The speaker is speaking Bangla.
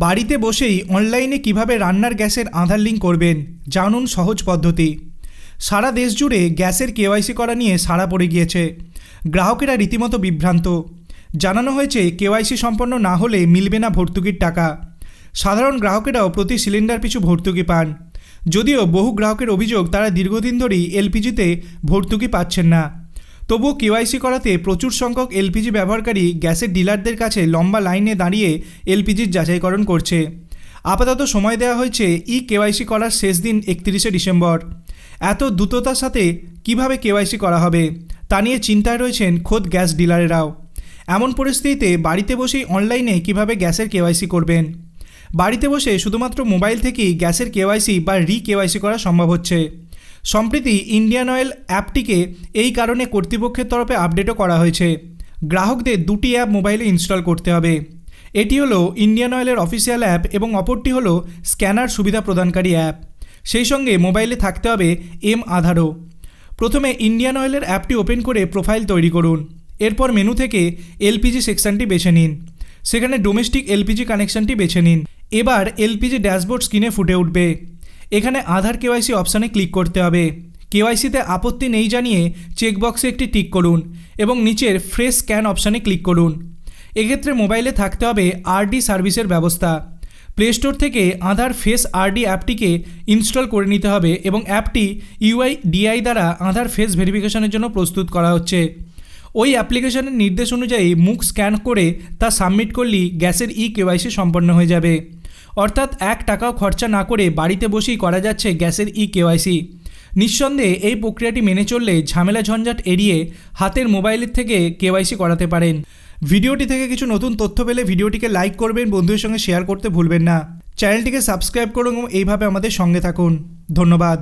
বাড়িতে বসেই অনলাইনে কীভাবে রান্নার গ্যাসের আধার লিঙ্ক করবেন, জানুন সহজ পদ্ধতি। সারা দেশ জুড়ে গ্যাসের কেওয়াইসি করা নিয়ে সাড়া পড়ে গিয়েছে। গ্রাহকেরা রীতিমতো বিভ্রান্ত। জানানো হয়েছে কেওয়াইসি সম্পন্ন না হলে মিলবে না ভর্তুকির টাকা। সাধারণ গ্রাহকেরাও প্রতি সিলিন্ডার পিছু ভর্তুকি পান। যদিও বহু গ্রাহকের অভিযোগ, তারা দীর্ঘদিন ধরেই এলপিজিতে ভর্তুকি পাচ্ছেন না। তবুও কেওয়াইসি করাতে প্রচুর সংখ্যক এলপিজি ব্যবহারকারী গ্যাসের ডিলারদের কাছে লম্বা লাইনে দাঁড়িয়ে এলপিজির যাচাইকরণ করছে। আপাতত সময় দেওয়া হয়েছে ই কেওয়াইসি করার শেষ দিন একত্রিশে ডিসেম্বর। এত দ্রুততার সাথে কীভাবে কেওয়াইসি করা হবে, তা নিয়ে চিন্তায় রয়েছেন খোদ গ্যাস ডিলারেরাও। এমন পরিস্থিতিতে বাড়িতে বসেই অনলাইনে কীভাবে গ্যাসের কেওয়াইসি করবেন? বাড়িতে বসে শুধুমাত্র মোবাইল থেকেই গ্যাসের কেওয়াইসি বা রি কেওয়াইসি করা সম্ভব হচ্ছে। সম্প্রতি ইন্ডিয়ান অয়েল অ্যাপটিকে এই কারণে কর্তৃপক্ষের তরফে আপডেটও করা হয়েছে। গ্রাহকদের দুটি অ্যাপ মোবাইলে ইনস্টল করতে হবে। এটি হলো ইন্ডিয়ান অয়েলের অফিসিয়াল অ্যাপ এবং অপরটি হলো স্ক্যানার সুবিধা প্রদানকারী অ্যাপ। সেই সঙ্গে মোবাইলে থাকতে হবে এম আধারও। প্রথমে ইন্ডিয়ান অয়েলের অ্যাপটি ওপেন করে প্রোফাইল তৈরি করুন। এরপর মেনু থেকে এলপিজি সেকশনটি বেছে নিন। সেখানে ডোমেস্টিক এলপিজি কানেকশনটি বেছে নিন। এবার এলপিজি ড্যাশবোর্ড স্ক্রিনে ফুটে উঠবে। এখানে আধার কেওয়াইসি অপশানে ক্লিক করতে হবে। কেওয়াইসিতে আপত্তি নেই জানিয়ে চেকবক্সে একটি টিক করুন এবং নিচের ফ্রেশ স্ক্যান অপশানে ক্লিক করুন। এক্ষেত্রে মোবাইলে থাকতে হবে আরডি সার্ভিসের ব্যবস্থা। প্লে স্টোর থেকে আধার ফেস আরডি অ্যাপটিকে ইনস্টল করে নিতে হবে এবং অ্যাপটি ইউআই ডিআই দ্বারা আধার ফেস ভেরিফিকেশনের জন্য প্রস্তুত করা হচ্ছে। ওই অ্যাপ্লিকেশনের নির্দেশ অনুযায়ী মুখ স্ক্যান করে তা সাবমিট করলেই গ্যাসের ই কেওয়াইসি সম্পন্ন হয়ে যাবে। অর্থাৎ এক টাকাও খরচা না করে বাড়িতে বসেই করা যাচ্ছে গ্যাসের ই কেওয়াইসি নিঃসন্দেহে এই প্রক্রিয়াটি মেনে চললে ঝামেলা ঝঞ্ঝাট এড়িয়ে হাতের মোবাইলের থেকে কেওয়াইসি করাতে পারেন। ভিডিওটি থেকে কিছু নতুন তথ্য পেলে ভিডিওটিকে লাইক করবেন, বন্ধুদের সঙ্গে শেয়ার করতে ভুলবেন না। চ্যানেলটিকে সাবস্ক্রাইব করুন এবং এইভাবে আমাদের সঙ্গে থাকুন। ধন্যবাদ।